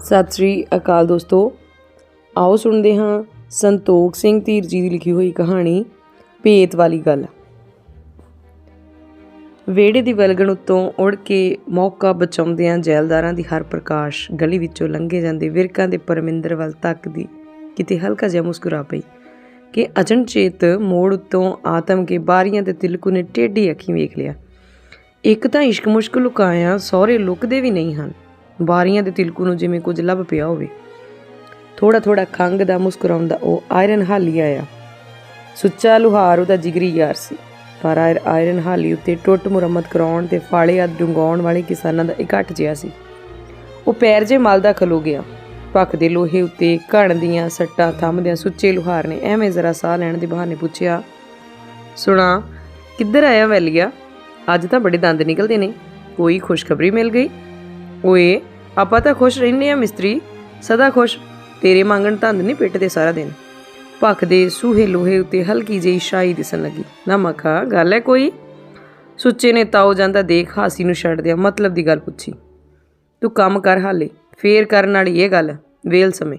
ਸਤਿ ਸ੍ਰੀ ਅਕਾਲ ਦੋਸਤੋ। ਆਓ ਸੁਣਦੇ ਹਾਂ ਸੰਤੋਖ ਸਿੰਘ ਧੀਰ ਜੀ ਦੀ ਲਿਖੀ ਹੋਈ ਕਹਾਣੀ, ਭੇਤ ਵਾਲੀ ਗੱਲ। ਵੇੜੇ ਦੀ ਵਲਗਣ ਉੱਤੋਂ ਉੜ ਕੇ ਮੌਕਾ ਬਚਾਉਂਦਿਆਂ ਜੈਲਦਾਰਾਂ ਦੀ ਹਰ ਪ੍ਰਕਾਸ਼ ਗਲੀ ਵਿੱਚੋਂ ਲੰਘੇ ਜਾਂਦੇ ਵਿਰਕਾਂ ਦੇ ਪਰਮਿੰਦਰ ਵੱਲ ਤੱਕਦੀ ਕਿਤੇ ਹਲਕਾ ਜਿਹਾ ਮੁਸਕਰਾ ਪਈ ਕਿ ਅਚਨਚੇਤ ਮੋੜ ਉੱਤੋਂ ਆਤਮ ਕੇ ਬਾਰੀਆਂ ਤੇ ਤਿਲਕੂ ਨੇ ਟੇਢੀ ਅੱਖੀਂ ਵੇਖ ਲਿਆ। ਇੱਕ ਤਾਂ ਇਸ਼ਕ ਮੁਸ਼ਕ ਲੁਕਾਇਆ ਸਹੁਰੇ ਲੁਕਦੇ ਵੀ ਨਹੀਂ ਹਨ। ਬਾਰੀਆਂ ਦੇ ਤਿਲਕੂ ਨੂੰ ਜਿਵੇਂ ਕੁਝ ਲੱਭ ਪਿਆ ਹੋਵੇ। ਥੋੜਾ ਥੋੜਾ ਖੰਗ ਦਾ ਮੁਸਕਰਾਉਂਦਾ ਉਹ ਆਇਰਨ ਹਾਲੀ ਆਇਆ। ਸੁੱਚਾ ਲੁਹਾਰ ਉਹਦਾ ਜਿਗਰੀ ਯਾਰ ਸੀ, ਪਰ ਆਇਰ- ਆਇਰਨ ਹਾਲੀ ਉੱਤੇ ਟੁੱਟ ਮੁਰੰਮਤ ਕਰਾਉਣ ਤੇ ਫਾਲੇ ਆ ਡੁੰਗਾਉਣ ਵਾਲੇ ਕਿਸਾਨਾਂ ਦਾ ਇਕੱਠ ਜਿਹਾ ਸੀ। ਉਹ ਪੈਰ ਜੇ ਮਲਦਾ ਖਲੋ ਗਿਆ। ਪੱਖ ਦੇ ਲੋਹੇ ਉੱਤੇ ਘਣ ਦੀਆਂ ਸੱਟਾਂ ਥੰਮਦਿਆਂ ਸੁੱਚੇ ਲੁਹਾਰ ਨੇ ਐਵੇਂ ਜ਼ਰਾ ਸਾਹ ਲੈਣ ਦੇ ਬਹਾਨੇ ਪੁੱਛਿਆ, ਸੁਣਾ, ਕਿੱਧਰ ਆਇਆ ਵੈਲੀਆ? ਅੱਜ ਤਾਂ ਬੜੇ ਦੰਦ ਨਿਕਲਦੇ ਨੇ। ਕੋਈ ਖੁਸ਼ਖਬਰੀ ਮਿਲ ਗਈ? ਓਏ, ਆਪਾਂ ਤਾਂ ਖੁਸ਼ ਰਹਿੰਨੇ ਆ ਮਿਸਤਰੀ। ਸਦਾ ਖੁਸ਼। ਤੇਰੇ ਮੰਗਣ ਧੰਦ ਨਹੀਂ ਪਿੱਟਦੇ ਸਾਰਾ ਦਿਨ। ਭੱਖ ਦੇ ਸੂਹੇ ਲੋਹੇ ਉੱਤੇ ਹਲਕੀ ਜਿਹੀ ਸ਼ਾਈ ਦਿਸਣ ਲੱਗੀ। ਨਾ ਮਖਾ, ਗੱਲ ਹੈ ਕੋਈ? ਸੁੱਚੇ ਨੇ ਤਾਉ ਜਾਂਦਾ ਦੇਖ ਹਾਸੀ ਨੂੰ ਛੱਡ ਦਿਆ, ਮਤਲਬ ਦੀ ਗੱਲ ਪੁੱਛੀ। ਤੂੰ ਕੰਮ ਕਰ ਹਾਲੇ, ਫੇਰ ਕਰਨ ਵਾਲੀ ਇਹ ਗੱਲ, ਵੇਲ ਸਮੇਂ।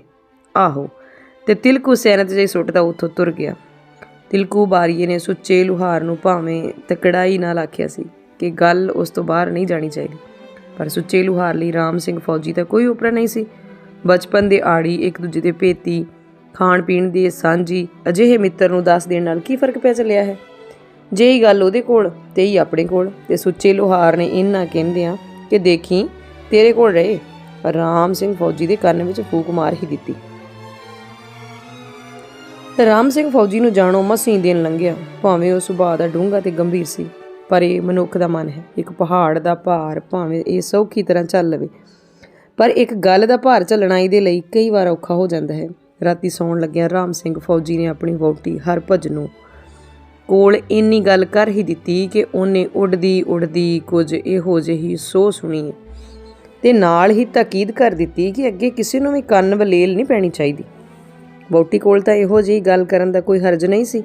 ਆਹੋ, ਤੇ ਤਿਲਕੂ ਸੈਨਤ ਜਿਹੀ ਸੁੱਟਦਾ ਉੱਥੋਂ ਤੁਰ ਗਿਆ। ਤਿਲਕੂ ਬਾਰੀਏ ਨੇ ਸੁੱਚੇ ਲੁਹਾਰ ਨੂੰ ਭਾਵੇਂ ਤਕੜਾਈ ਨਾਲ ਆਖਿਆ ਸੀ ਕਿ ਗੱਲ ਉਸ ਤੋਂ ਬਾਹਰ ਨਹੀਂ ਜਾਣੀ ਚਾਹੀਦੀ। ਪਰ ਸੁੱਚੇ ਲੁਹਾਰ ਲਈ ਰਾਮ ਸਿੰਘ ਫੌਜੀ ਦਾ ਕੋਈ ਉਪਰਾ ਨਹੀਂ ਸੀ। ਬਚਪਨ ਦੇ ਆੜੀ ਇੱਕ ਦੂਜੇ ਦੇ ਭੇਤੀ ਖਾਣ ਪੀਣ ਦੀ ਸਾਂਝੀ ਅਜਿਹੇ ਮਿੱਤਰ ਨੂੰ ਦੱਸ ਦੇਣ ਨਾਲ ਕੀ ਫ਼ਰਕ ਪੈ ਚੱਲਿਆ ਹੈ? ਜੇ ਹੀ ਗੱਲ ਉਹਦੇ ਕੋਲ ਤੇ ਹੀ ਆਪਣੇ ਕੋਲ ਤੇ ਸੁੱਚੇ ਲੁਹਾਰ ਨੇ ਇੰਨਾ ਕਹਿੰਦਿਆਂ ਕਿ ਦੇਖੀ, ਤੇਰੇ ਕੋਲ ਰਹੇ। ਪਰ ਰਾਮ ਸਿੰਘ ਫੌਜੀ ਦੇ ਕੰਨ ਵਿੱਚ ਫੂਕ ਮਾਰ ਹੀ ਦਿੱਤੀ। ਰਾਮ ਸਿੰਘ ਫੌਜੀ ਨੂੰ ਜਾਣੋ ਮਸੀਂ ਦਿਨ ਲੰਘਿਆ। ਭਾਵੇਂ ਉਹ ਸੁਭਾਅ ਦਾ ਡੂੰਘਾ ਤੇ ਗੰਭੀਰ ਸੀ। ਪਰ ਇਹ ਮਨੁੱਖ ਦਾ ਮਨ ਹੈ। ਇੱਕ ਪਹਾੜ ਦਾ ਭਾਰ ਭਾਵੇਂ ਇਹ ਸੌਖੀ ਤਰ੍ਹਾਂ ਚੱਲ ਲਵੇ, ਪਰ ਇੱਕ ਗੱਲ ਦਾ ਭਾਰ ਝੱਲਣਾ ਇਹਦੇ ਲਈ ਕਈ ਵਾਰ ਔਖਾ ਹੋ ਜਾਂਦਾ ਹੈ। ਰਾਤੀ ਸੌਣ ਲੱਗਿਆ ਰਾਮ ਸਿੰਘ ਫੌਜੀ ਨੇ ਆਪਣੀ ਵਹੁਟੀ ਹਰਭਜ ਨੂੰ ਕੋਲ ਇੰਨੀ ਗੱਲ ਕਰ ਹੀ ਦਿੱਤੀ ਕਿ ਉਹਨੇ ਉੱਡਦੀ ਉੱਡਦੀ ਕੁਝ ਇਹੋ ਜਿਹੀ ਸੋ ਸੁਣੀ ਤੇ ਨਾਲ ਹੀ ਤਾਕੀਦ ਕਰ ਦਿੱਤੀ ਕਿ ਅੱਗੇ ਕਿਸੇ ਨੂੰ ਵੀ ਕੰਨ ਵਲੇਲ ਨਹੀਂ ਪੈਣੀ ਚਾਹੀਦੀ। ਵਹੁਟੀ ਕੋਲ ਤਾਂ ਇਹੋ ਜਿਹੀ ਗੱਲ ਕਰਨ ਦਾ ਕੋਈ ਹਰਜ ਨਹੀਂ ਸੀ।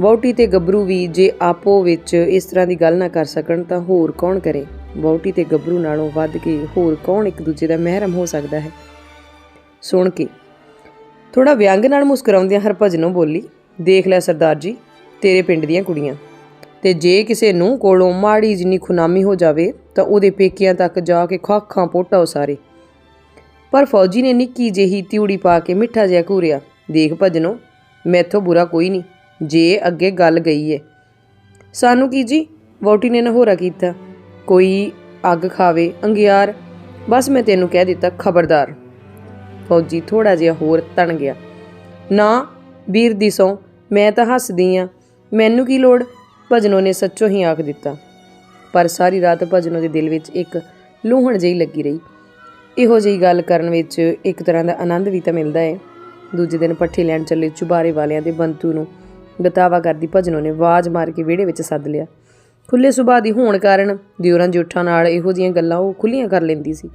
ਵਹੁਟੀ ਤੇ ਗੱਭਰੂ ਵੀ ਜੇ ਆਪੋ ਵਿੱਚ ਇਸ ਤਰ੍ਹਾਂ ਦੀ ਗੱਲ ਨਾ ਕਰ ਸਕਣ ਤਾਂ ਹੋਰ ਕੌਣ ਕਰੇ? ਵਹੁਟੀ ਤੇ ਗੱਭਰੂ ਨਾਲੋਂ ਵੱਧ ਕੇ ਹੋਰ ਕੌਣ ਇੱਕ ਦੂਜੇ ਦਾ ਮਹਿਰਮ ਹੋ ਸਕਦਾ ਹੈ? ਸੁਣ ਕੇ। ਥੋੜਾ ਵਿਅੰਗ ਨਾਲ ਮੁਸਕਰਾਉਂਦਿਆਂ ਹਰਭਜਨੋਂ ਬੋਲੀ, ਦੇਖ ਲੈ ਸਰਦਾਰ ਜੀ, ਤੇਰੇ ਪਿੰਡ ਦੀਆਂ ਕੁੜੀਆਂ। ਤੇ ਜੇ ਕਿਸੇ ਨੂੰ ਕੋਲੋਂ ਮਾੜੀ ਜਿੰਨੀ ਖੁਨਾਮੀ ਹੋ ਜਾਵੇ, ਤਾਂ ਉਹਦੇ ਪੇਕਿਆਂ ਤੱਕ ਜਾ ਕੇ ਖਾਖਾਂ ਪੋਟਾਓ ਸਾਰੇ ਪਰ ਫੌਜੀ ਨੇ ਨਿੱਕੀ ਜਿਹੀ ਤਿਉੜੀ ਪਾ ਕੇ ਮਿੱਠਾ ਜਿਹਾ ਘੂਰਿਆ, ਦੇਖ ਭਜਨੋ, ਮੈਥੋਂ ਬੁਰਾ ਕੋਈ ਨਹੀਂ। ਜੇ ਅੱਗੇ ਗੱਲ ਗਈ ਏ। ਸਾਨੂੰ ਕੀ ਜੀ? ਵੋਟੀ ਨੇ ਨਹੋਰਾ ਕੀਤਾ। ਕੋਈ ਅੱਗ ਖਾਵੇ, ਅੰਗਿਆਰ। ਬਸ ਮੈਂ ਤੈਨੂੰ ਕਹਿ ਦਿੱਤਾ, ਖਬਰਦਾਰ। ਫੌਜੀ ਥੋੜਾ ਜਿਹਾ ਹੋਰ ਤਣ ਗਿਆ। ਨਾ, ਵੀਰ ਦੀ ਸੌ ਮੈਂ ਤਾਂ ਹੱਸਦੀ ਆ। ਮੈਨੂੰ ਕੀ ਲੋੜ? ਭਜਨੋ ਨੇ ਸੱਚੋ ਹੀ ਆਖ ਦਿੱਤਾ। ਪਰ ਸਾਰੀ ਰਾਤ ਭਜਨੋ ਦੇ ਦਿਲ ਵਿੱਚ ਇੱਕ ਲੂਹਣ ਜਿਹੀ ਲੱਗੀ ਰਹੀ। ਇਹੋ ਜਿਹੀ ਗੱਲ ਕਰਨ ਵਿੱਚ ਇੱਕ ਤਰ੍ਹਾਂ ਦਾ ਆਨੰਦ ਵੀ ਤਾਂ ਮਿਲਦਾ ਹੈ ਦੂਜੇ ਦਿਨ ਪੱਠੇ ਲੈਣ ਚੱਲੇ ਚੁਬਾਰੇ ਵਾਲਿਆਂ ਦੇ ਬੰਤੂ ਨੂੰ। ਬਤਾਵਾ ਕਰਦੀ ਭਜਨੋ ਨੇ ਆਵਾਜ਼ ਮਾਰ ਕੇ ਵਿਹੜੇ ਵਿੱਚ ਸੱਦ ਲਿਆ। ਖੁੱਲੇ ਸੁਭਾਅ ਦੀ ਹੋਣ ਕਾਰਨ ਦਿਉਰਾਂ ਜੋਠਾਂ ਨਾਲ ਇਹੋ ਜਿਹੀਆਂ ਗੱਲਾਂ ਉਹ ਖੁੱਲੀਆਂ ਕਰ ਲੈਂਦੀ ਸੀ।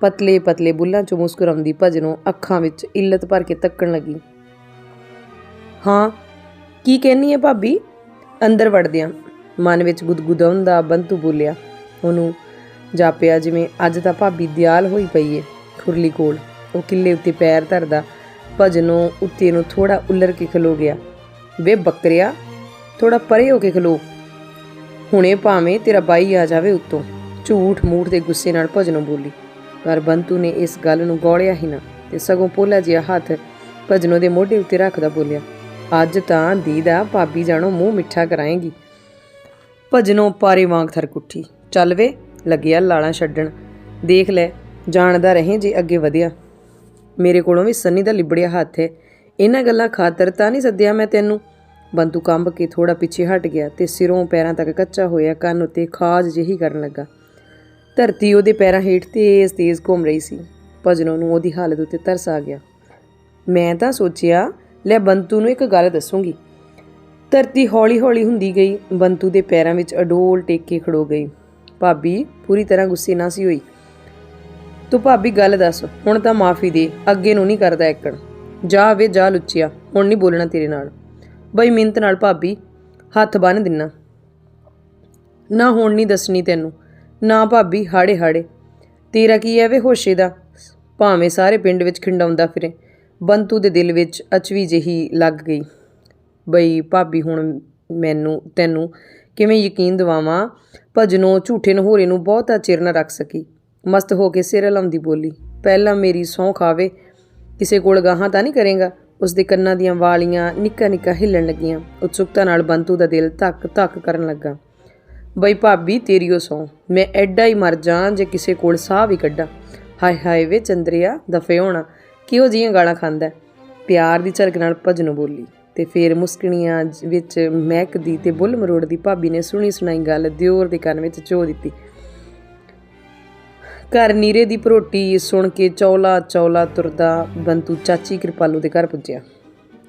ਪਤਲੇ ਪਤਲੇ ਬੁੱਲਾਂ ਚੋਂ ਮੁਸਕਰਾਉਂਦੀ ਭਜਨੋ ਅੱਖਾਂ ਵਿੱਚ ਇੱਲਤ ਭਰ ਕੇ ਤੱਕਣ ਲੱਗੀ। ਹਾਂ, ਕੀ ਕਹਿਨੀ ਹੈ ਭਾਬੀ? ਅੰਦਰ ਵੜਦਿਆਂ ਮਨ ਵਿੱਚ ਗੁਦਗੁਦਾਉਂਦਾ ਬੰਤੂ ਬੋਲਿਆ, ਉਹਨੂੰ ਜਾਪਿਆ ਜਿਵੇਂ ਅੱਜ ਤਾਂ ਭਾਬੀ ਦਿਆਲ ਹੋਈ ਪਈ ਏ ਖੁਰਲੀ ਕੋਲ। ਉਹ ਕਿੱਲੇ ਉੱਤੇ ਪੈਰ ਧਰਦਾ ਭਜਨੋਂ ਉੱਤੇ ਨੂੰ ਥੋੜਾ ਉੱਲਰ ਕੇ ਖਲੋ ਗਿਆ। ਵੇ ਬੱਕਰਿਆ ਥੋੜਾ ਪਰੇ ਹੋ ਕੇ ਖਲੋ। ਹੁਣੇ ਭਾਵੇਂ ਤੇਰਾ ਬਾਈ ਆ ਜਾਵੇ ਉੱਤੋਂ, ਝੂਠ ਮੂਠ ਦੇ ਗੁੱਸੇ ਨਾਲ ਭਜਨੋਂ ਬੋਲੀ। ਪਰ ਬੰਤੂ ਨੇ ਇਸ ਗੱਲ ਨੂੰ ਗੋਲਿਆ ਹੀ ਨਾ ਤੇ ਸਗੋਂ ਪੋਲਾ ਜਿਹਾ ਹੱਥ ਭਜਨੋਂ ਦੇ ਮੋਢੇ ਉੱਤੇ ਰੱਖਦਾ ਬੋਲਿਆ, ਅੱਜ ਤਾਂ ਦੀਦਾ ਭਾਬੀ ਜਾਣੋ ਮੂੰਹ ਮਿੱਠਾ ਕਰਾਏਗੀ। ਭਜਨੋਂ ਪਾਰੇ ਵਾਂਗ ਥਰਕ ਉੱਠੀ ਚੱਲ ਵੇ, ਲੱਗਿਆ ਲਾਲਾਂ ਛੱਡਣ, ਦੇਖ ਲੈ, ਜਾਣਦਾ ਰਹੇ ਜੇ ਅੱਗੇ ਵਧਿਆ। ਮੇਰੇ ਕੋਲੋਂ ਵੀ ਸੰਨੀ ਦਾ ਲਿਬੜਿਆ ਹੱਥ ਹੈ ਇਹਨਾਂ ਗੱਲਾਂ ਖਾਤਰ ਤਾਂ ਨਹੀਂ ਸੱਦਿਆ ਮੈਂ ਤੈਨੂੰ? ਬੰਤੂ ਕੰਬ ਕੇ ਥੋੜਾ ਪਿੱਛੇ ਹਟ ਗਿਆ ਤੇ ਸਿਰੋਂ ਪੈਰਾਂ ਤੱਕ ਕੱਚਾ ਹੋਇਆ ਕੰਨ ਉੱਤੇ ਖਾਜ ਜਿਹੀ ਕਰਨ ਲੱਗਾ। ਧਰਤੀ ਉਹਦੇ ਪੈਰਾਂ ਹੇਠ ਤੇਜ਼-ਤੇਜ਼ ਘੁੰਮ ਰਹੀ ਸੀ। ਭਜਨੋਂ ਨੂੰ ਉਹਦੀ ਹਾਲਤ ਉੱਤੇ ਤਰਸ ਆ ਗਿਆ। ਮੈਂ ਤਾਂ ਸੋਚਿਆ, ਲੈ ਬੰਤੂ ਨੂੰ ਇੱਕ ਗੱਲ ਦੱਸੂਗੀ। ਧਰਤੀ ਹੌਲੀ-ਹੌਲੀ ਹੁੰਦੀ ਗਈ, ਬੰਤੂ ਦੇ ਪੈਰਾਂ ਵਿੱਚ ਅਡੋਲ ਟੇਕ ਕੇ ਖੜੋ ਗਈ। ਭਾਬੀ, ਪੂਰੀ ਤਰ੍ਹਾਂ ਗੁੱਸੇ ਨਾ ਸੀ ਹੋਈ। ਤੂੰ ਭਾਬੀ ਗੱਲ ਦੱਸ, ਹੁਣ ਤਾਂ ਮਾਫੀ ਦੇ, ਅੱਗੇ ਨੂੰ ਨਹੀਂ ਕਰਦਾ ਐਕਣ ਜਾ ਵੇ ਜਾ ਲੁੱਚਿਆ, ਹੁਣ ਨਹੀਂ ਬੋਲਣਾ ਤੇਰੇ ਨਾਲ। ਬਈ ਮਿੰਤ ਨਾਲ ਭਾਬੀ, ਹੱਥ ਬੰਨ ਦਿੰਨਾ। ਨਾ ਹੁਣ ਨਹੀਂ ਦੱਸਣੀ ਤੈਨੂੰ, ਨਾ ਭਾਬੀ ਹਾੜੇ ਹਾੜੇ। ਤੇਰਾ ਕੀ ਐ ਵੇ ਹੋਸ਼ੇ ਦਾ? ਭਾਵੇਂ ਸਾਰੇ ਪਿੰਡ ਵਿੱਚ ਖਿੰਡਾਉਂਦਾ ਫਿਰੇ, ਬੰਤੂ ਦੇ ਦਿਲ ਵਿੱਚ ਅਚਵੀ ਜਿਹੀ ਲੱਗ ਗਈ। ਬਈ ਭਾਬੀ ਹੁਣ ਮੈਨੂੰ, ਤੈਨੂੰ ਕਿਵੇਂ ਯਕੀਨ ਦਿਵਾਵਾਂ? ਭਜਨੋਂ ਝੂਠੇ ਨਹੋਰੇ ਨੂੰ ਬਹੁਤਾ ਚਿਰ ਨਾ ਰੱਖ ਸਕੀ। ਮਸਤ ਹੋ ਕੇ ਸਿਰ ਹਲਾਉਂਦੀ ਬੋਲੀ, ਪਹਿਲਾਂ ਮੇਰੀ ਸਹੁੰ ਖਾਵੇ ਕਿਸੇ ਕੋਲ ਗਾਹਾਂ ਤਾਂ ਨਹੀਂ ਕਰੇਗਾ। ਉਸ ਦੇ ਕੰਨਾਂ ਦੀਆਂ ਵਾਲੀਆਂ ਨਿੱਕਾ ਨਿੱਕਾ ਹਿੱਲਣ ਲੱਗੀਆਂ। ਉਤਸੁਕਤਾ ਨਾਲ ਬੰਤੂ ਦਾ ਦਿਲ ਧੱਕ ਧੱਕ ਕਰਨ ਲੱਗਾ। ਬਈ ਭਾਬੀ, ਤੇਰੀ ਉਹ ਸਹੁੰ ਮੈਂ ਐਡਾ ਹੀ ਮਰ ਜਾਂ ਜੇ ਕਿਸੇ ਕੋਲ ਸਾਹ ਵੀ ਕੱਢਾਂ। ਹਾਏ ਹਾਏ ਵੇ ਚੰਦਰਿਆ ਦਫੇ ਹੋਣਾ ਕਿਉਂ ਜੀਆਂ ਗਾਲਾਂ ਖਾਂਦਾ ਪਿਆਰ ਦੀ ਝਲਕ ਨਾਲ ਭਜਨੋਂ ਬੋਲੀ ਤੇ ਫੇਰ ਮੁਸਕਣੀਆਂ ਜ- ਵਿੱਚ ਮਹਿਕਦੀ ਤੇ ਬੁੱਲ ਮਰੋੜਦੀ ਭਾਬੀ ਨੇ ਸੁਣੀ ਸੁਣਾਈ ਗੱਲ ਦਿਓਰ ਦੇ ਕੰਨ ਵਿੱਚ ਚੋ ਦਿੱਤੀ। ਘਰ ਨੀਰੇ ਦੀ ਭਰੋਟੀ ਸੁਣ ਕੇ ਚੌਲਾ ਚੌਲਾ ਤੁਰਦਾ ਬੰਤੂ ਚਾਚੀ ਕਿਰਪਾਲੂ ਦੇ ਘਰ ਪੁੱਜਿਆ।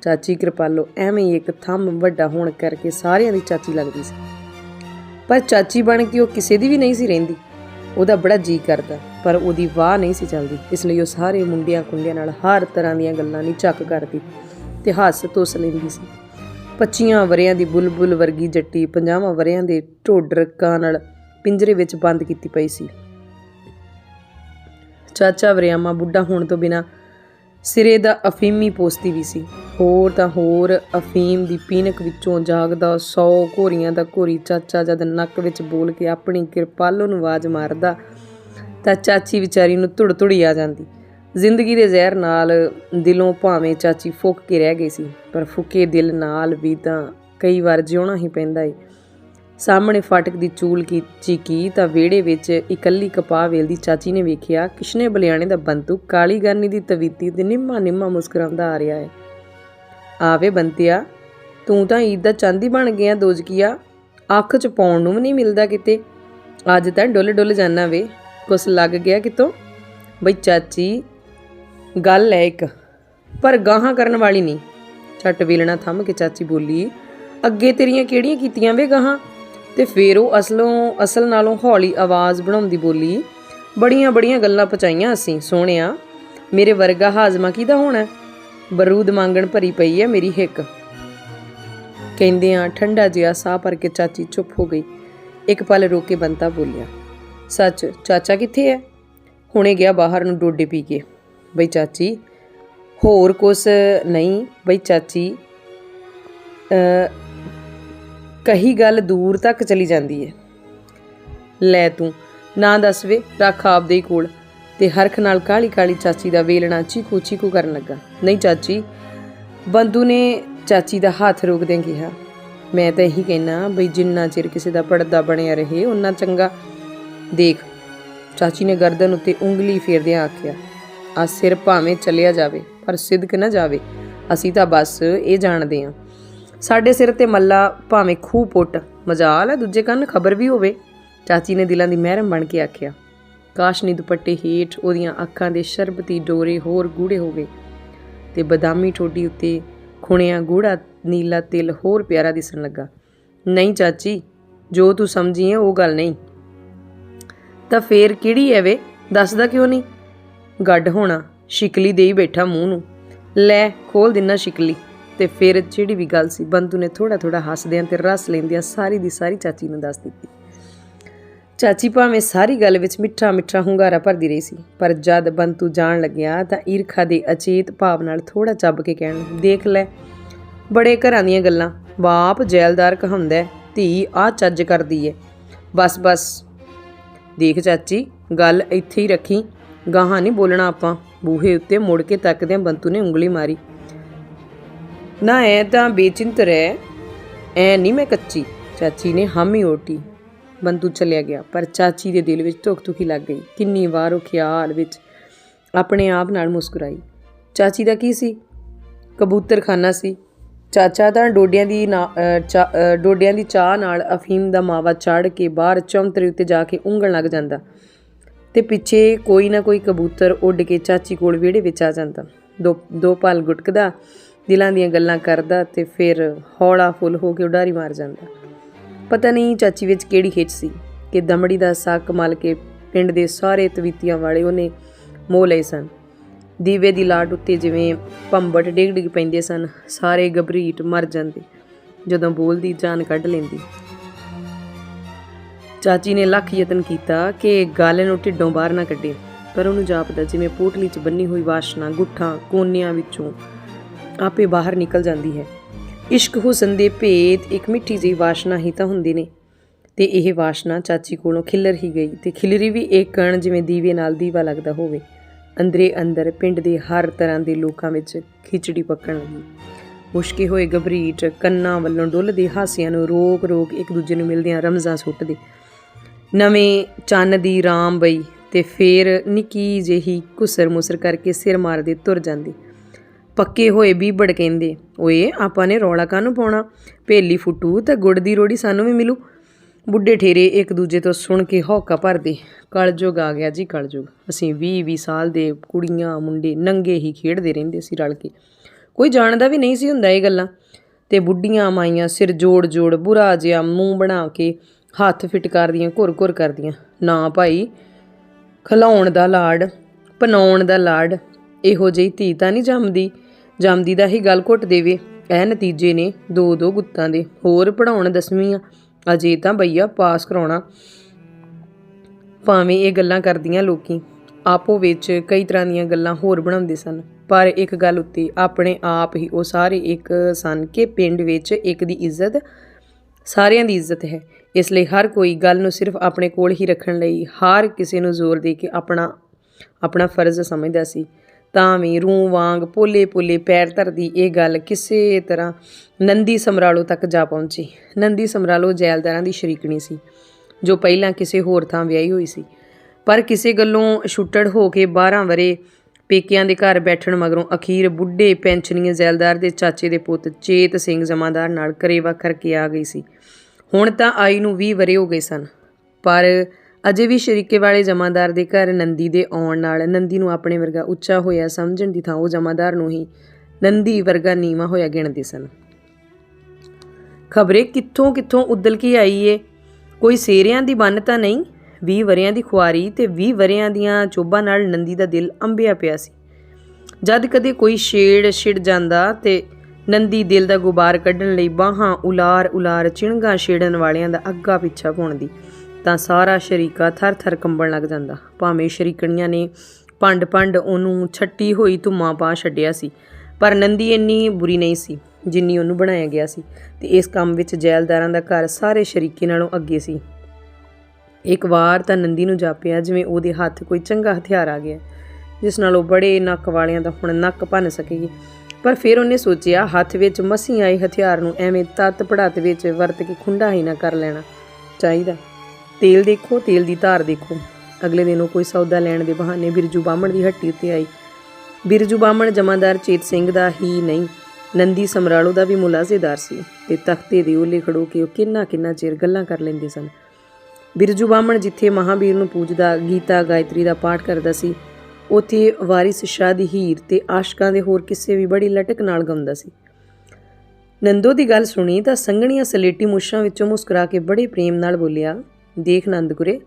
ਚਾਚੀ ਕਿਰਪਾਲੂ ਐਵੇਂ ਹੀ ਇੱਕ ਥੰਮ ਵੱਡਾ ਹੋਣ ਕਰਕੇ ਸਾਰਿਆਂ ਦੀ ਚਾਚੀ ਲੱਗਦੀ ਸੀ। ਪਰ ਚਾਚੀ ਬਣ ਕੇ ਉਹ ਕਿਸੇ ਦੀ ਵੀ ਨਹੀਂ ਸੀ ਰਹਿੰਦੀ। ਉਹਦਾ ਬੜਾ ਜੀ ਕਰਦਾ, ਪਰ ਉਹਦੀ ਵਾਹ ਨਹੀਂ ਸੀ ਚੱਲਦੀ। ਇਸ ਲਈ ਉਹ ਸਾਰੇ ਮੁੰਡਿਆਂ ਕੁੰਡਿਆਂ ਨਾਲ ਹਰ ਤਰ੍ਹਾਂ ਦੀਆਂ ਗੱਲਾਂ ਨਹੀਂ ਚੱਕ ਕਰਦੀ ਤੇ ਹੱਸ ਤੁਸ ਲੈਂਦੀ ਸੀ। 25 ਵਰਿਆਂ ਦੀ ਬੁਲਬੁਲ ਵਰਗੀ ਜੱਟੀ 50 ਵਰਿਆਂ ਦੇ ਢੋਡਰ ਕਾਂ ਨਾਲ ਪਿੰਜਰੇ ਵਿੱਚ ਬੰਦ ਕੀਤੀ ਪਈ ਸੀ। ਚਾਚਾ ਵਰਿਆਮਾ ਬੁੱਢਾ ਹੋਣ ਤੋਂ ਬਿਨਾ ਸਿਰੇ ਦਾ ਅਫੀਮੀ ਪੋਸਤੀ ਵੀ ਸੀ। ਹੋਰ ਤਾਂ ਹੋਰ, ਅਫੀਮ ਦੀ ਪੀਨਕ ਵਿੱਚੋਂ ਜਾਗਦਾ 100 ਘੋਰੀਆਂ ਦਾ ਘੋਰੀ ਚਾਚਾ ਜਦ ਨੱਕ ਵਿੱਚ ਬੋਲ ਕੇ ਆਪਣੀ ਕਿਰਪਾਲੋ ਨੂੰ ਆਵਾਜ਼ ਮਾਰਦਾ ਤਾਂ ਚਾਚੀ ਵਿਚਾਰੀ ਨੂੰ ਧੁੜ ਧੁੜੀ ਆ ਜਾਂਦੀ। ਜ਼ਿੰਦਗੀ ਦੇ ਜ਼ਹਿਰ ਨਾਲ ਦਿਲੋਂ ਭਾਵੇਂ ਚਾਚੀ ਫੁੱਕ ਕੇ ਰਹਿ ਗਈ ਸੀ, ਪਰ ਫੁੱਕੇ ਦਿਲ ਨਾਲ ਵੀ ਤਾਂ ਕਈ ਵਾਰ ਜਿਉਣਾ ਹੀ ਪੈਂਦਾ ਏ। ਸਾਹਮਣੇ ਫਾਟਕ ਦੀ ਚੂਲ ਕੀ ਚੀਕੀ ਤਾਂ ਵਿਹੜੇ ਵਿੱਚ ਇਕੱਲੀ ਕਪਾਹ ਵੇਲਦੀ ਚਾਚੀ ਨੇ ਵੇਖਿਆ, ਕਿਸ਼ਨੇ ਬਲਿਆਣੇ ਦਾ ਬੰਤੂ ਕਾਲੀ ਗਾਨੀ ਦੀ ਤਵੀਤੀ ਤੇ ਨਿੰਮਾ ਨਿੰਮਾ ਮੁਸਕਰਾਉਂਦਾ ਆ ਰਿਹਾ ਹੈ। ਆਵੇ ਬੰਤਿਆ, ਤੂੰ ਤਾਂ ਈਦ ਦਾ ਚਾਂਦੀ ਬਣ ਗਿਆ ਦੋਜਕੀਆ ਅੱਖ ਚ ਪਾਉਣ ਨੂੰ ਵੀ ਨਹੀਂ ਮਿਲਦਾ ਕਿਤੇ। ਅੱਜ ਤਾਂ ਡੁੱਲ ਡੁੱਲ ਜਾਣਾ ਵੇ, ਕੁਛ ਲੱਗ ਗਿਆ ਕਿਤੋਂ? ਬਈ ਚਾਚੀ, ਗੱਲ ਹੈ ਇੱਕ, ਪਰ ਗਾਹਾਂ ਕਰਨ ਵਾਲੀ ਨਹੀਂ। ਛੱਟ ਵੇਲਣਾ ਥੰਮ ਕੇ ਚਾਚੀ ਬੋਲੀ, ਅੱਗੇ ਤੇਰੀਆਂ ਕਿਹੜੀਆਂ ਕੀਤੀਆਂ ਵੇ ਗਾਹਾਂ? ਤੇ ਫਿਰ ਉਹ ਅਸਲੋਂ, ਅਸਲ ਨਾਲੋਂ ਹੌਲੀ ਆਵਾਜ਼ ਬਣਾਉਂਦੀ ਬੋਲੀ, ਬੜੀਆਂ ਬੜੀਆਂ ਗੱਲਾਂ ਪਚਾਈਆਂ ਅਸੀਂ, ਸੋਹਣਿਆ। ਮੇਰੇ ਵਰਗਾ ਹਾਜ਼ਮਾ ਕਿਹਦਾ ਹੋਣਾ? ਬਰੂਦ ਮੰਗਣ ਭਰੀ ਪਈ ਹੈ ਮੇਰੀ ਹਿੱਕ। ਕਹਿੰਦਿਆਂ ਠੰਡਾ ਜਿਹਾ ਸਾਹ ਭਰ ਕੇ ਚਾਚੀ ਚੁੱਪ ਹੋ ਗਈ। ਇੱਕ ਪਲ ਰੋ ਕੇ ਬੰਤਾ ਬੋਲਿਆ, ਸੱਚ, ਚਾਚਾ ਕਿੱਥੇ ਹੈ ਹੁਣੇ ਗਿਆ ਬਾਹਰ ਨੂੰ ਡੋਡੇ ਪੀ ਕੇ। ਬਈ ਚਾਚੀ? ਹੋਰ ਕੁਛ ਨਹੀਂ, ਬਈ ਚਾਚੀ ਅ ਕਹੀ ਗੱਲ ਦੂਰ ਤੱਕ ਚਲੀ ਜਾਂਦੀ ਹੈ ਲੈ ਤੂੰ, ਨਾ ਦੱਸ ਵੇ, ਰੱਖ ਆਪਦੇ ਹੀ ਕੋਲ। ਤੇ ਹਰਖ ਨਾਲ ਕਾਲੀ ਕਾਲੀ ਚਾਚੀ ਦਾ ਵੇਲਣਾ ਚੀਕੂ ਚੀਕੂ ਕਰਨ ਲੱਗਾ। ਨਹੀਂ ਚਾਚੀ, ਬੰਦੂ ਨੇ ਚਾਚੀ ਦਾ ਹੱਥ ਰੋਕਦਿਆਂ ਕਿਹਾ, ਮੈਂ ਤਾਂ ਇਹੀ ਕਹਿਣਾ ਬਈ ਜਿੰਨਾ ਚਿਰ ਕਿਸੇ ਦਾ ਪਰਦਾ ਬਣਿਆ ਰਹੇ ਉਨਾ ਚੰਗਾ। ਦੇਖ, ਚਾਚੀ ਨੇ ਗਰਦਨ ਉੱਤੇ ਉਂਗਲੀ ਫੇਰਦਿਆਂ ਆਖਿਆ ਆ ਸਿਰ ਭਾਵੇਂ ਚੱਲਿਆ ਜਾਵੇ, ਪਰ ਸਿੱਧਕ ਨਾ ਜਾਵੇ। ਅਸੀਂ ਤਾਂ ਬਸ ਇਹ ਜਾਣਦੇ ਹਾਂ ਸਾਡੇ ਸਿਰ ਤੇ ਮੱਲਾ, ਭਾਵੇਂ ਖੂਹ ਪੁੱਟ, ਮਜਾਲ ਹੈ, ਦੂਜੇ ਕੰਨ ਖਬਰ ਵੀ ਹੋਵੇ। ਚਾਚੀ ਨੇ ਦਿਲਾਂ ਦੀ ਮਹਿਰਮ ਬਣ ਕੇ ਆਖਿਆ ਕਾਸ਼ਨੀ ਦੁਪੱਟੇ ਹੇਠ ਉਹਦੀਆਂ ਅੱਖਾਂ ਦੇ ਸ਼ਰਬਤੀ ਡੋਰੇ ਹੋਰ ਗੂੜੇ ਹੋ ਗਏ ਤੇ ਬਦਾਮੀ ਠੋਡੀ ਉੱਤੇ ਖੁਣਿਆ ਗੂੜਾ ਨੀਲਾ ਤਿਲ ਹੋਰ ਪਿਆਰਾ ਦਿਸਣ ਲੱਗਾ। ਨਹੀਂ ਚਾਚੀ, ਜੋ ਤੂੰ ਸਮਝੀ ਹੈ ਉਹ ਗੱਲ ਨਹੀਂ। ਤਾਂ ਫੇਰ ਕਿਹੜੀ ਐ ਵੇ? ਦੱਸਦਾ ਕਿਉਂ ਨਹੀਂ? ਗੱਡ ਹੋਣਾ, ਸ਼ਿਕਲੀ ਦੇ ਹੀ ਬੈਠਾ ਮੂੰਹ ਨੂੰ। ਲੈ, ਖੋਲ ਦਿਨਾ ਸ਼ਿਕਲੀ। ਤੇ ਫਿਰ ਜਿਹੜੀ ਵੀ ਗੱਲ ਸੀ ਬੰਤੂ ਨੇ ਥੋੜਾ ਥੋੜਾ ਹੱਸਦਿਆਂ ਤੇ ਰਸ ਲੈਂਦਿਆਂ ਸਾਰੀ ਦੀ ਸਾਰੀ ਚਾਚੀ ਨੂੰ ਦੱਸ ਦਿੱਤੀ। ਚਾਚੀ ਭਾਵੇਂ ਸਾਰੀ ਗੱਲ ਵਿੱਚ ਮਿੱਠਾ ਮਿੱਠਾ ਹੁੰਗਾਰਾ ਭਰਦੀ ਰਹੀ ਸੀ, ਪਰ ਜਦ ਬੰਤੂ ਜਾਣ ਲੱਗਿਆ ਤਾਂ ਈਰਖਾ ਦੇ ਅਚੇਤ ਭਾਵ ਨਾਲ ਥੋੜਾ ਚੱਬ ਕੇ ਕਹਿਣ ਦੇਖ ਲੈ, ਬੜੇ ਘਰਾਂ ਦੀਆਂ ਗੱਲਾਂ, ਬਾਪ ਜੈਲਦਾਰ ਕਹਾਉਂਦਾ, ਧੀ ਆ ਚੱਜ ਕਰਦੀ ਏ। ਬਸ ਬਸ, ਦੇਖ ਚਾਚੀ, ਗੱਲ ਇੱਥੇ ਹੀ ਰੱਖੀ, ਗਾਹਾਂ ਨਹੀਂ ਬੋਲਣਾ ਆਪਾਂ, ਬੂਹੇ ਉੱਤੇ ਮੁੜ ਕੇ ਤੱਕਦਿਆਂ ਬੰਤੂ ਨੇ ਉਂਗਲੀ ਮਾਰੀ। ਨਾ ਐ ਤਾਂ ਬੇਚਿੰਤ ਰਹਿ। ਐ ਨਹੀਂ ਮੈਂ ਕੱਚੀ। ਚਾਚੀ ਨੇ ਹਾਮੀ ਓਟੀ। ਬੰਤੂ ਚੱਲਿਆ ਗਿਆ, ਪਰ ਚਾਚੀ ਦੇ ਦਿਲ ਵਿੱਚ ਧੁੱਖ ਧੁਖੀ ਲੱਗ ਗਈ। ਕਿੰਨੀ ਵਾਰ ਉਹ ਖਿਆਲ ਵਿੱਚ ਆਪਣੇ ਆਪ ਨਾਲ ਮੁਸਕਰਾਈ। ਚਾਚੀ ਦਾ ਕੀ ਸੀ? ਕਬੂਤਰਖਾਨਾ ਸੀ। ਚਾਚਾ ਤਾਂ ਡੋਡਿਆਂ ਦੀ ਨਾ- ਚਾ- ਡੋਡਿਆਂ ਦੀ ਚਾਹ ਨਾਲ ਅਫੀਮ ਦਾ ਮਾਵਾ ਚੜ ਕੇ ਬਾਹਰ ਚੌਂਤਰੇ ਉੱਤੇ ਜਾ ਕੇ ਉਂਗਣ ਲੱਗ ਜਾਂਦਾ। ਤੇ ਪਿੱਛੇ ਕੋਈ ਨਾ ਕੋਈ ਕਬੂਤਰ ਉੱਡ ਕੇ ਚਾਚੀ ਕੋਲ ਵਿਹੜੇ ਵਿੱਚ ਆ ਜਾਂਦਾ। ਦੋ ਦੋ ਪਲ ਗੁਟਕਦਾ। ਦਿਲਾਂ ਦੀਆਂ ਗੱਲਾਂ ਕਰਦਾ ਤੇ ਫਿਰ ਹੌਲਾ ਫੁੱਲ ਹੋ ਕੇ ਉਡਾਰੀ ਮਾਰ ਜਾਂਦਾ। ਪਤਾ ਨਹੀਂ ਚਾਚੀ ਵਿੱਚ ਕਿਹੜੀ ਖਿੱਚ ਸੀ ਕਿ ਦਮੜੀ ਦਾ ਸਾਕ ਮਲ ਕੇ ਪਿੰਡ ਦੇ ਸਾਰੇ ਤਵੀਤੀਆਂ ਵਾਲੇ ਉਹਨੇ ਮੋਹ ਲਏ ਸਨ। ਦੀਵੇ ਦੀ ਲਾਟ ਉੱਤੇ ਜਿਵੇਂ ਭੰਬਟ ਡਿੱਗ ਡਿੱਗ ਪੈਂਦੇ ਸਨ, ਸਾਰੇ ਗਬਰੀਟ ਮਰ ਜਾਂਦੇ, ਜਦੋਂ ਬੋਲਦੀ ਜਾਨ ਕੱਢ ਲੈਂਦੀ। ਚਾਚੀ ਨੇ ਲੱਖ ਯਤਨ ਕੀਤਾ ਕਿ ਗੱਲ ਨੂੰ ਢਿੱਡੋਂ ਬਾਹਰ ਨਾ ਕੱਢੇ, ਪਰ ਉਹਨੂੰ ਜਾਪਦਾ ਜਿਵੇਂ ਪੋਟਲੀ 'ਚ ਬੰਨੀ ਹੋਈ ਵਾਸ਼ਨਾ, ਗੁੱਠਾਂ, ਕੋਨਿਆਂ ਵਿੱਚੋਂ ਆਪੇ ਬਾਹਰ ਨਿਕਲ ਜਾਂਦੀ ਹੈ। ਇਸ਼ਕ, ਹੁਸਨ ਦੇ ਭੇਦ ਇੱਕ ਮਿੱਠੀ ਜਿਹੀ ਵਾਸ਼ਨਾ ਹੀ ਤਾਂ ਹੁੰਦੀ ਨੇ। ਤੇ ਇਹ ਵਾਸ਼ਨਾ ਚਾਚੀ ਕੋਲੋਂ ਖਿਲਰ ਹੀ ਗਈ ਤੇ ਖਿਲਰੀ ਵੀ ਇੱਕ ਕਣ ਜਿਵੇਂ ਦੀਵੇ ਨਾਲ ਦੀਵਾ ਲੱਗਦਾ ਹੋਵੇ। ਅੰਦਰੇ ਅੰਦਰ ਪਿੰਡ ਦੇ ਹਰ ਤਰ੍ਹਾਂ ਦੇ ਲੋਕਾਂ ਵਿੱਚ ਖਿਚੜੀ ਪੱਕਣ ਲੱਗੀ। ਮੁਸ਼ਕੇ ਹੋਏ ਗਬਰੀਟ ਕੰਨਾਂ ਵੱਲੋਂ ਡੁੱਲਦੇ ਹਾਸਿਆਂ ਨੂੰ ਰੋਕ ਰੋਕ ਇੱਕ ਦੂਜੇ ਨੂੰ ਮਿਲਦਿਆਂ ਰਮਜ਼ਾਂ ਸੁੱਟਦੇ। ਨਵੇਂ ਚੰਨ ਦੀ ਰਾਮ ਬਈ ਤੇ ਫੇਰ ਨਿੱਕੀ ਜਿਹੀ ਕੁਸਰ ਮੁਸਰ ਕਰਕੇ ਸਿਰ ਮਾਰਦੇ ਤੁਰ ਜਾਂਦੀ। ਪੱਕੇ ਹੋਏ ਬੀਬੜ ਕਹਿੰਦੇ ਓਏ, ਆਪਾਂ ਨੇ ਰੌਲਾ ਕਾਹਨੂੰ ਪਾਉਣਾ? ਭੇਲੀ ਫੁੱਟੂ ਤਾਂ ਗੁੜ ਦੀ ਰੋੜੀ ਸਾਨੂੰ ਵੀ ਮਿਲੂ। ਬੁੱਢੇ ਠੇਰੇ ਇੱਕ ਦੂਜੇ ਤੋਂ ਸੁਣ ਕੇ ਹੌਕਾ ਭਰਦੇ। ਕਲਯੁਗ ਆ ਗਿਆ ਜੀ ਕਲਯੁਗ। ਅਸੀਂ 20 20 ਸਾਲ ਦੇ ਕੁੜੀਆਂ, ਮੁੰਡੇ ਨੰਗੇ ਹੀ ਖੇਡਦੇ ਰਹਿੰਦੇ ਸੀ ਰਲ ਕੇ। ਕੋਈ ਜਾਣਦਾ ਵੀ ਨਹੀਂ ਸੀ ਹੁੰਦਾ ਇਹ ਗੱਲਾਂ। ਤੇ ਬੁੱਢੀਆਂ ਮਾਈਆਂ ਸਿਰ ਜੋੜ ਜੋੜ ਬੁਰਾ ਜਿਹਾ ਮੂੰਹ ਬਣਾ ਕੇ ਹੱਥ ਫਿਟਕਾਰਦੀਆਂ ਘੁਰ ਘੁਰ ਕਰਦੀਆਂ। ਨਾ ਭਾਈ, ਖਲਾਉਣ ਦਾ ਲਾਡ ਪਨਾਉਣ ਦਾ ਲਾਡ ਇਹੋ ਜਿਹੀ ਧੀ ਤਾਂ ਨਹੀਂ ਜੰਮਦੀ। ਜੰਮਦੀ ਦਾ ਹੀ ਗੱਲ ਘੁੱਟ ਦੇਵੇ। ਇਹ ਨਤੀਜੇ ਨੇ ਦੋ ਦੋ ਗੁੱਤਾਂ ਦੇ। ਹੋਰ ਪੜਾਉਣ ਦਸਵੀਆਂ ਅਜੇ ਤਾਂ ਬਈਆ ਪਾਸ ਕਰਾਉਣਾ। ਭਾਵੇਂ ਇਹ ਗੱਲਾਂ ਕਰਦੀਆਂ ਲੋਕੀ, ਆਪੋ ਵਿੱਚ ਕਈ ਤਰ੍ਹਾਂ ਦੀਆਂ ਗੱਲਾਂ ਹੋਰ ਬਣਾਉਂਦੇ ਸਨ। ਪਰ ਇੱਕ ਗੱਲ ਉੱਤੇ ਆਪਣੇ ਆਪ ਹੀ ਉਹ ਸਾਰੇ ਇੱਕ ਸਨ ਕਿ ਪਿੰਡ ਵਿੱਚ ਇੱਕ ਦੀ ਇੱਜ਼ਤ, ਸਾਰਿਆਂ ਦੀ ਇੱਜ਼ਤ ਹੈ। ਇਸ ਲਈ ਹਰ ਕੋਈ ਗੱਲ ਨੂੰ ਸਿਰਫ ਆਪਣੇ ਕੋਲ ਹੀ ਰੱਖਣ ਲਈ ਹਰ ਕਿਸੇ ਨੂੰ ਜ਼ੋਰ ਦੇ ਕੇ ਆਪਣਾ ਆਪਣਾ ਫਰਜ਼ ਸਮਝਦਾ ਸੀ। ਤਾਂ ਵੀ ਰੂੰ ਵਾਂਗ ਪੋਲੇ ਪੋਲੇ ਪੈਰ ਧਰਦੀ ਇਹ ਗੱਲ ਕਿਸੇ ਤਰ੍ਹਾਂ ਨੰਦੀ ਸਮਰਾਲੋ ਤੱਕ ਜਾ ਪਹੁੰਚੀ। ਨੰਦੀ ਸਮਰਾਲੋ ਜੈਲਦਾਰਾਂ ਦੀ ਸ਼ਰੀਕਣੀ ਸੀ, ਜੋ ਪਹਿਲਾਂ ਕਿਸੇ ਹੋਰ ਥਾਂ ਵਿਆਹੀ ਹੋਈ ਸੀ। ਪਰ ਕਿਸੇ ਗੱਲੋਂ ਛੁੱਟੜ ਹੋ ਕੇ 12 ਵਰੇ ਪੇਕਿਆਂ ਦੇ ਘਰ ਬੈਠਣ ਮਗਰੋਂ ਅਖੀਰ ਬੁੱਢੇ ਪੈਨਸ਼ਨੀਏ ਜ਼ੈਲਦਾਰ ਦੇ ਚਾਚੇ ਦੇ ਪੁੱਤ ਚੇਤ ਸਿੰਘ ਜਮਾਦਾਰ ਨਾਲ ਕਰੇਵਾ ਕਰਕੇ ਆ ਗਈ ਸੀ। ਹੁਣ ਤਾਂ ਆਈ ਨੂੰ 20 ਵਰੇ ਹੋ ਗਏ ਸਨ, ਪਰ ਅਜੇ ਵੀ ਸ਼ਰੀਕੇ ਵਾਲੇ ਜਮਾਦਾਰ ਦੇ ਘਰ ਨੰਦੀ ਦੇ ਆਉਣ ਨਾਲ ਨੰਦੀ ਨੂੰ ਆਪਣੇ ਵਰਗਾ ਉੱਚਾ ਹੋਇਆ ਸਮਝਣ ਦੀ ਥਾਂ ਉਹ ਜਮਾਦਾਰ ਨੂੰ ਹੀ ਨੰਦੀ ਵਰਗਾ ਨੀਵਾ ਹੋਇਆ ਗਿਣਦੇ ਸਨ। ਖਬਰੇ ਕਿੱਥੋਂ ਕਿੱਥੋਂ ਉਦਲ ਕੇ ਆਈ ਏ? ਕੋਈ ਸੇਰਿਆਂ ਦੀ ਬੰਨ ਤਾਂ ਨਹੀਂ 20 ਵਰਿਆਂ ਦੀ ਖੁਆਰੀ ਤੇ 20 ਵਰਿਆਂ ਦੀਆਂ ਚੋਬਾਂ ਨਾਲ ਨੰਦੀ ਦਾ ਦਿਲ ਅੰਬਿਆ ਪਿਆ ਸੀ। ਜਦ ਕਦੇ ਕੋਈ ਛੇੜ ਛਿੜ ਜਾਂਦਾ ਤੇ ਨੰਦੀ ਦਿਲ ਦਾ ਗੁਬਾਰ ਕੱਢਣ ਲਈ ਬਾਹਾਂ ਉਲਾਰ ਉਲਾਰ ਚਿਣਗਾ ਛੇੜਨ ਵਾਲਿਆਂ ਦਾ ਅੱਗਾ ਪਿੱਛਾ ਪਾਉਂਦੀ ਤਾਂ ਸਾਰਾ ਸ਼ਰੀਕਾ ਥਰ-ਥਰ ਕੰਬਣ ਲੱਗ ਜਾਂਦਾ। ਭਾਵੇਂ ਸ਼ਰੀਕਣੀਆਂ ਨੇ ਪੰਡ-ਪੰਡ ਉਹਨੂੰ ਛੱਟੀ ਹੋਈ ਧੁੰਮਾਂ ਪਾ ਛੱਡਿਆ ਸੀ, ਪਰ ਨੰਦੀ ਇੰਨੀ ਬੁਰੀ ਨਹੀਂ ਸੀ ਜਿੰਨੀ ਉਹਨੂੰ ਬਣਾਇਆ ਗਿਆ ਸੀ ਤੇ ਇਸ ਕੰਮ ਵਿੱਚ ਜੈਲਦਾਰਾਂ ਦਾ ਘਰ ਸਾਰੇ ਸ਼ਰੀਕੇ ਨਾਲੋਂ ਅੱਗੇ ਸੀ। ਇੱਕ ਵਾਰ ਤਾਂ ਨੰਦੀ ਨੂੰ ਜਾਪਿਆ ਜਿਵੇਂ ਉਹਦੇ ਹੱਥ ਕੋਈ ਚੰਗਾ ਹਥਿਆਰ ਆ ਗਿਆ, ਜਿਸ ਨਾਲ ਉਹ ਬੜੇ ਨੱਕ ਵਾਲਿਆਂ ਦਾ ਹੁਣ ਨੱਕ ਭੰਨ ਸਕੇਗੀ ਪਰ ਫਿਰ ਉਹਨੇ ਸੋਚਿਆ, ਹੱਥ ਵਿੱਚ ਮਸੀਂ ਆਏ ਹਥਿਆਰ ਨੂੰ ਐਵੇਂ ਤਤ ਪੜਾਤ ਵਿੱਚ ਵਰਤ ਕੇ ਖੁੰਡਾ ਹੀ ਨਾ ਕਰ ਲੈਣਾ ਚਾਹੀਦਾ। ਤੇਲ ਦੇਖੋ, ਤੇਲ ਦੀ ਧਾਰ ਦੇਖੋ। ਅਗਲੇ ਦਿਨ ਉਹ ਕੋਈ ਸੌਦਾ ਲੈਣ ਦੇ ਬਹਾਨੇ ਬਿਰਜੂ ਬਾਹਮਣ ਦੀ ਹੱਟੀ ਉੱਤੇ ਆਈ। ਬਿਰਜੂ ਬਾਹਮਣ ਜਮਾਦਾਰ ਚੇਤ ਸਿੰਘ ਦਾ ਹੀ ਨਹੀਂ, ਨੰਦੀ ਸਮਰਾਲੋ ਦਾ ਵੀ ਮੁਲਾਜ਼ੇਦਾਰ ਸੀ ਤੇ ਤਖਤੇ ਦੇ ਉੱਲੇ ਖੜੋ ਕੇ ਉਹ ਕਿੰਨਾ ਕਿੰਨਾ ਚਿਰ ਗੱਲਾਂ ਕਰ ਲੈਂਦੇ ਸਨ। ਬਿਰਜੂ ਬਾਹਮਣ ਜਿੱਥੇ ਮਹਾਵੀਰ ਨੂੰ ਪੂਜਦਾ, ਗੀਤਾ, ਗਾਇਤਰੀ ਦਾ ਪਾਠ ਕਰਦਾ ਸੀ, ਉੱਥੇ ਵਾਰਿਸ ਸ਼ਾਹ ਦੀ ਹੀਰ ਤੇ ਆਸ਼ਕਾਂ ਦੇ ਹੋਰ ਕਿੱਸੇ ਵੀ ਬੜੀ ਲਟਕ ਨਾਲ ਗਾਉਂਦਾ ਸੀ। ਨੰਦੋ ਦੀ ਗੱਲ ਸੁਣੀ ਤਾਂ ਸੰਘਣੀਆਂ ਸਲੇਟੀ ਮੁੱਛਾਂ ਵਿੱਚੋਂ ਮੁਸਕਰਾ ਕੇ ਬੜੇ ਪ੍ਰੇਮ ਨਾਲ ਬੋਲਿਆ ਦੇਖ ਨੰਦਗੁਰੇ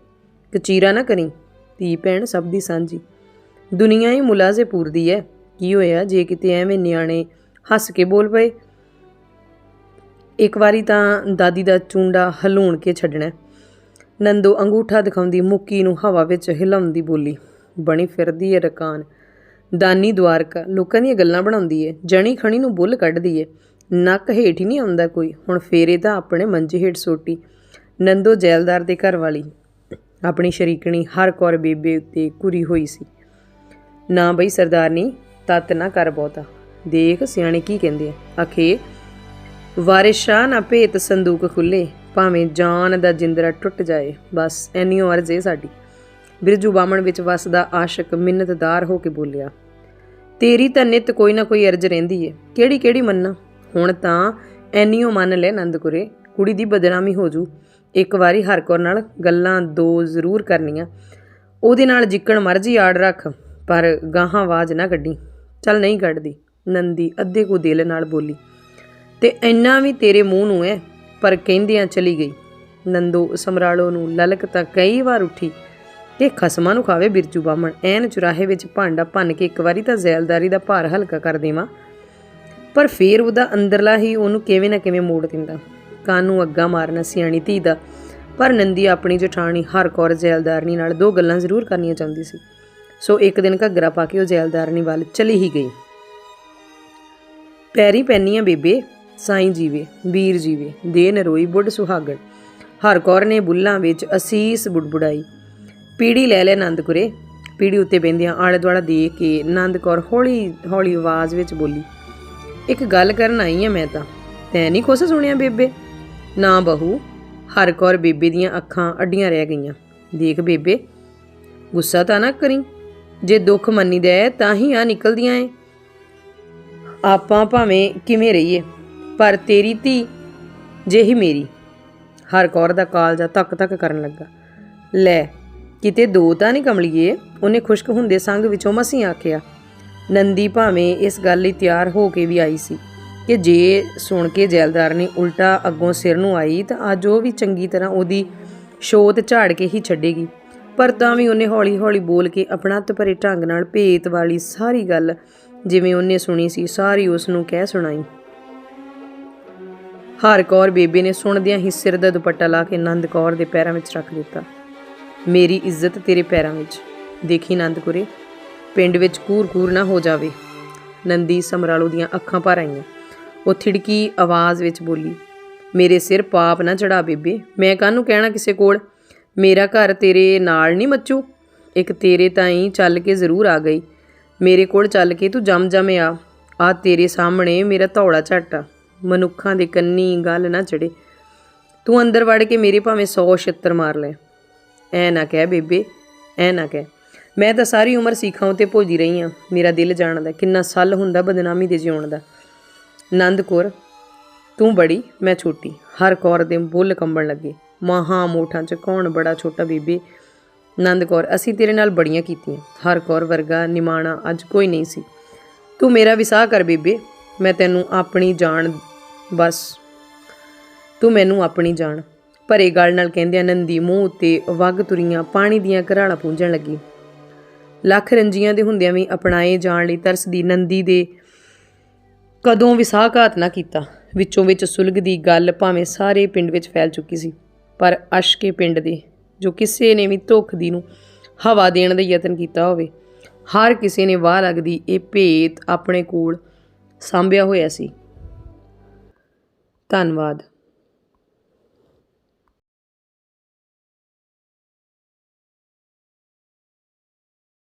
ਕਚੀਰਾ ਨਾ ਕਰੀ, ਧੀ ਭੈਣ ਸਭ ਦੀ ਸਾਂਝੀ। ਦੁਨੀਆ ਹੀ ਮੁਲਾਜ਼ੇ ਪੂਰਦੀ ਐ। ਕੀ ਹੋਇਆ ਜੇ ਕਿਤੇ ਐਵੇਂ ਨਿਆਣੇ ਹੱਸ ਕੇ ਬੋਲ ਪਏ? ਇੱਕ ਵਾਰੀ ਤਾਂ ਦਾਦੀ ਦਾ ਚੁੰਡਾ ਹਲੂਣ ਕੇ ਛੱਡਣਾ ਨੰਦੋ ਅੰਗੂਠਾ ਦਿਖਾਉਂਦੀ, ਮੁੱਕੀ ਨੂੰ ਹਵਾ ਵਿੱਚ ਹਿਲਾਉਂਦੀ ਬੋਲੀ, ਬਣੀ ਫਿਰਦੀ ਏ ਰਕਾਨ। ਦਾਨੀ ਦਵਾਰਕਾ ਲੋਕਾਂ ਦੀਆਂ ਗੱਲਾਂ ਬਣਾਉਂਦੀ ਏ ਜਣੀ ਖਣੀ ਨੂੰ ਬੁੱਲ ਕੱਢਦੀ ਏ ਨੱਕ ਹੇਠ ਹੀ ਨਹੀਂ ਆਉਂਦਾ ਕੋਈ। ਹੁਣ ਫੇਰੇ ਤਾਂ ਆਪਣੇ ਮੰਜੇ ਹੇਠ ਸੋਟੀ। ਨੰਦੋ ਜੈਲਦਾਰ ਦੇ ਘਰ ਵਾਲੀ ਆਪਣੀ ਸ਼ਰੀਕਣੀ ਹਰ ਕੌਰ ਬੇਬੇ ਉੱਤੇ ਕੁਰੀ ਹੋਈ ਸੀ। ਨਾ ਬਈ ਸਰਦਾਰਨੀ, ਤਤ ਨਾ ਕਰ ਬਹੁਤਾ। ਦੇਖ ਸਿਆਣੇ ਕੀ ਕਹਿੰਦੇ ਆ। ਅਖੇ ਵਾਰਿਸ਼ਾ ਨਾ ਭੇਤ ਸੰਦੂਕ ਖੁੱਲੇ, ਭਾਵੇਂ ਜਾਨ ਦਾ ਜਿੰਦਰਾ ਟੁੱਟ ਜਾਏ, ਬਸ ਐਨੀਓ ਅਰਜ਼ ਏ ਸਾਡੀ। ਬਿਰਜੂ ਬਾਮਣ ਵਿੱਚ ਵਸਦਾ ਆਸ਼ਕ ਮਿੰਨਤਦਾਰ ਹੋ ਕੇ ਬੋਲਿਆ, ਤੇਰੀ ਤਾਂ ਨਿਤ ਕੋਈ ਨਾ ਕੋਈ ਅਰਜ਼ ਰਹਿੰਦੀ ਏ। ਕਿਹੜੀ ਕਿਹੜੀ ਮੰਨਾ? ਹੁਣ ਤਾਂ ਐਨੀਓ ਮੰਨ ਲੈ ਨੰਦਕੁਰੇ, ਕੁੜੀ ਦੀ ਬਦਨਾਮੀ ਹੋ ਜੂ। ਇੱਕ ਵਾਰੀ ਹਰ ਹਰਕੌਰ ਨਾਲ ਗੱਲਾਂ ਦੋ ਜ਼ਰੂਰ ਕਰਨੀਆਂ। ਉਹਦੇ ਨਾਲ ਜਿੱਕਣ ਮਰਜ਼ੀ ਆੜ ਰੱਖ, ਪਰ ਗਾਹਾਂ ਆਵਾਜ਼ ਨਾ ਕੱਢੀ। ਚੱਲ ਨਹੀਂ ਕੱਢਦੀ। ਨੰਦੀ ਅੱਧੇ ਕੋ ਦਿਲ ਨਾਲ ਬੋਲੀ, ਤੇ ਇੰਨਾ ਵੀ ਤੇਰੇ ਮੂੰਹ ਨੂੰ ਐ? ਪਰ ਕਹਿੰਦਿਆਂ ਚਲੀ ਗਈ। ਨੰਦੋ ਸਮਰਾਲੋ ਨੂੰ ਲਲਕ ਤਾਂ ਕਈ ਵਾਰ ਉੱਠੀ ਤੇ ਖਸਮਾਂ ਨੂੰ ਖਾਵੇ ਬਿਰਜੂ ਬਾਮਣ ਐਨ ਚੁਰਾਹੇ ਵਿੱਚ ਭਾਂਡਾ ਭੰਨ ਕੇ ਇੱਕ ਵਾਰੀ ਤਾਂ ਜ਼ੈਲਦਾਰੀ ਦਾ ਭਾਰ ਹਲਕਾ ਕਰ ਦੇਵਾਂ। ਪਰ ਫੇਰ ਉਹਦਾ ਅੰਦਰਲਾ ਹੀ ਉਹਨੂੰ ਕਿਵੇਂ ਨਾ ਕਿਵੇਂ ਮੋੜ ਦਿੰਦਾ। ਕਾਨੂੰ ਅੱਗਾ ਮਾਰਨਾ ਸਿਆਣੀ ਧੀ ਦਾ। ਪਰ ਨੰਦੀ ਆਪਣੀ ਜਠਾਣੀ ਹਰ ਕੌਰ ਜ਼ੈਲਦਾਰਨੀ ਨਾਲ ਦੋ ਗੱਲਾਂ ਜ਼ਰੂਰ ਕਰਨੀਆਂ ਚਾਹੁੰਦੀ ਸੀ। ਸੋ ਇੱਕ ਦਿਨ ਘੱਗਰਾ ਪਾ ਕੇ ਉਹ ਜੈਲਦਾਰਨੀ ਵੱਲ ਚਲੀ ਹੀ ਗਈ। ਪੈਰੀ ਪੈਨੀਆਂ ਬੇਬੇ, ਸਾਈਂ ਜੀਵੇ, ਵੀਰ ਜੀਵੇ, ਦੇ ਨਰੋਈ ਬੁੱਢ ਸੁਹਾਗਣ। ਹਰ ਕੌਰ ਨੇ ਬੁੱਲਾਂ ਵਿੱਚ ਅਸੀਸ ਬੁੜਬੁੜਾਈ। ਪੀੜੀ ਲੈ ਲੈ ਆਨੰਦਪੁਰੇ ਪੀੜੀ ਉੱਤੇ ਬੈੰਦਿਆਂ ਆਲੇ ਦੁਆਲਾ ਦੇਖ ਕੇ ਆਨੰਦ ਕੌਰ ਹੌਲੀ ਹੌਲੀ ਆਵਾਜ਼ ਵਿੱਚ ਬੋਲੀ, ਇੱਕ ਗੱਲ ਕਰਨ ਆਈ ਆ ਮੈਂ ਤਾਂ। ਤੈਂ ਨਹੀਂ ਕੁਛ ਸੁਣਿਆ ਬੇਬੇ? ਨਾ ਬਹੂ, ਹਰ ਕੌਰ ਬੇਬੇ ਦੀਆਂ ਅੱਖਾਂ ਅੱਡੀਆਂ ਰਹਿ ਗਈਆਂ। ਦੇਖ ਬੇਬੇ, ਗੁੱਸਾ ਤਾਂ ਨਾ ਕਰੀ। ਜੇ ਦੁੱਖ ਮੰਨੀਦਾ ਹੈ ਤਾਂ ਹੀ ਆ ਨਿਕਲਦੀਆਂ ਏ। ਆਪਾਂ ਭਾਵੇਂ ਕਿਵੇਂ ਰਹੀਏ, ਪਰ ਤੇਰੀ ਧੀ ਜਿਹੀ ਮੇਰੀ। ਹਰ ਕੌਰ ਦਾ ਕਾਲਜਾ ਤੱਕ ਤੱਕ ਕਰਨ ਲੱਗਾ। ਲੈ, ਕਿਤੇ ਦੋ ਤਾਂ ਨਹੀਂ ਕਮਲੀਏ? ਉਹਨੇ ਖੁਸ਼ਕ ਹੁੰਦੇ ਸੰਗ ਵਿੱਚੋਂ ਮਸੀਂ ਆਖਿਆ। ਨੰਦੀ ਭਾਵੇਂ ਇਸ ਗੱਲ ਲਈ ਤਿਆਰ ਹੋ ਕੇ ਵੀ ਆਈ ਸੀ। ਕਿ ਜੇ ਸੁਣ ਕੇ ਜੈਲਦਾਰ ਨੇ ਉਲਟਾ ਅੱਗੋਂ ਸਿਰ ਨੂੰ ਆਈ, ਤਾਂ ਅੱਜ ਉਹ ਵੀ ਚੰਗੀ ਤਰ੍ਹਾਂ ਉਹਦੀ ਸ਼ੋਤ ਝਾੜ ਕੇ ਹੀ ਛੱਡੇਗੀ। ਪਰ ਤਾਂ ਵੀ ਉਹਨੇ ਹੌਲੀ-ਹੌਲੀ ਬੋਲ ਕੇ ਆਪਣਾ ਭਰੇ ਢੰਗ ਨਾਲ ਭੇਤ ਵਾਲੀ ਸਾਰੀ ਗੱਲ ਜਿਵੇਂ ਉਹਨੇ ਸੁਣੀ ਸੀ, ਸਾਰੀ ਉਸ ਨੂੰ ਕਹਿ ਸੁਣਾਈ। ਹਰ ਕੌਰ ਬੇਬੇ ਨੇ ਸੁਣਦਿਆਂ ਹੀ ਸਿਰ ਦਾ ਦੁਪੱਟਾ ਲਾ ਕੇ ਨੰਦ ਕੌਰ ਦੇ ਪੈਰਾਂ ਵਿੱਚ ਰੱਖ ਦਿੱਤਾ। ਮੇਰੀ ਇੱਜ਼ਤ ਤੇਰੇ ਪੈਰਾਂ ਵਿੱਚ। ਦੇਖੀ ਨੰਦਪੁਰੇ ਪਿੰਡ ਵਿੱਚ ਕੂਰ-ਕੂਰ ਨਾ ਹੋ ਜਾਵੇ। ਨੰਦੀ ਸਮਰਾਲੂ ਦੀਆਂ ਅੱਖਾਂ ਭਰ ਆਈਆਂ। ਉਹ ਥਿੜਕੀ ਆਵਾਜ਼ ਵਿੱਚ ਬੋਲੀ, ਮੇਰੇ ਸਿਰ ਪਾਪ ਨਾ ਚੜਾ ਬੇਬੇ, ਮੈਂ ਕਾਹਨੂੰ ਕਹਿਣਾ ਕਿਸੇ ਕੋਲ? ਮੇਰਾ ਘਰ ਤੇਰੇ ਨਾਲ ਨਹੀਂ ਮੱਚੂ? ਇੱਕ ਤੇਰੇ ਤਾਈਂ ਚੱਲ ਕੇ ਜ਼ਰੂਰ ਆ ਗਈ। ਮੇਰੇ ਕੋਲ ਚੱਲ ਕੇ ਤੂੰ ਜੰਮ ਜਮੇ ਆ ਆ ਤੇਰੇ ਸਾਹਮਣੇ ਮੇਰਾ ਧੌਲਾ ਝੱਟ ਮਨੁੱਖਾਂ ਦੇ ਕੰਨੀ ਗੱਲ ਨਾ ਚੜੇ। ਤੂੰ ਅੰਦਰ ਵੜ ਕੇ ਮੇਰੇ ਭਾਵੇਂ 100 ਛਿੱਤਰ ਮਾਰ ਲੈ। ਐ ਨਾ ਕਹਿ ਬੇਬੇ, ਐ ਨਾ ਕਹਿ। ਮੈਂ ਤਾਂ ਸਾਰੀ ਉਮਰ ਸਿੱਖਾਂ ਉਤੇ ਭੋਜੀ ਰਹੀ ਆ। ਮੇਰਾ ਦਿਲ ਜਾਣਦਾ ਕਿੰਨਾ ਸੱਲ ਹੁੰਦਾ ਬਦਨਾਮੀ ਦੇ ਜਿਉਣ ਦਾ। ਨੰਦ ਕੌਰ ਤੂੰ ਬੜੀ, ਮੈਂ ਛੋਟੀ। ਹਰ ਕੌਰ ਦੇ ਬੁੱਲ ਕੰਬਣ ਲੱਗੇ। ਮਹਾ ਮੋਠਾਂ ਚ ਕੌਣ ਬੜਾ ਛੋਟਾ ਬੀਬੀ? ਨੰਦ ਕੌਰ ਅਸੀਂ ਤੇਰੇ ਨਾਲ ਬੜੀਆਂ ਕੀਤੀਆਂ। ਹਰ ਕੌਰ ਵਰਗਾ ਨਿਮਾਣਾ ਅੱਜ ਕੋਈ ਨਹੀਂ ਸੀ। ਤੂੰ ਮੇਰਾ ਵਿਸਾਹ ਕਰ ਬੀਬੀ। ਮੈਂ ਤੈਨੂੰ ਆਪਣੀ ਜਾਨ, ਬਸ। ਤੂੰ ਮੈਨੂੰ ਆਪਣੀ ਜਾਣ ਭਰੇ ਗੱਲ ਨਾਲ ਕਹਿੰਦਿਆਂ ਨੰਦੀ ਮੂੰਹ ਉੱਤੇ ਵਗ ਤੁਰੀਆਂ ਪਾਣੀ ਦੀਆਂ ਘਰਾਲਾਂ ਪੂੰਝਣ ਲੱਗੀ। ਲੱਖ ਰੰਜੀਆਂ ਦੇ ਹੁੰਦਿਆਂ ਵੀ ਅਪਣਾਏ ਜਾਣ ਲਈ ਤਰਸਦੀ ਨੰਦੀ ਦੇ ਕਦੋਂ ਵਿਸਾਹਘਾਤ ਨਾ ਕੀਤਾ, ਵਿੱਚੋਂ ਵਿੱਚ ਸੁਲਗਦੀ ਗੱਲ ਭਾਵੇਂ ਸਾਰੇ ਪਿੰਡ ਵਿੱਚ ਫੈਲ ਚੁੱਕੀ ਸੀ, ਪਰ ਅਸ਼ਕੇ ਪਿੰਡ ਦੇ, ਜੋ ਕਿਸੇ ਨੇ ਵੀ ਧੋਖਦੀ ਨੂੰ ਹਵਾ ਦੇਣ ਦਾ ਯਤਨ ਕੀਤਾ ਹੋਵੇ, ਹਰ ਕਿਸੇ ਨੇ ਵਾਹ ਲੱਗਦੀ ਇਹ ਭੇਤ ਆਪਣੇ ਕੋਲ ਸਾਂਭਿਆ ਹੋਇਆ ਸੀ। ਧੰਨਵਾਦ।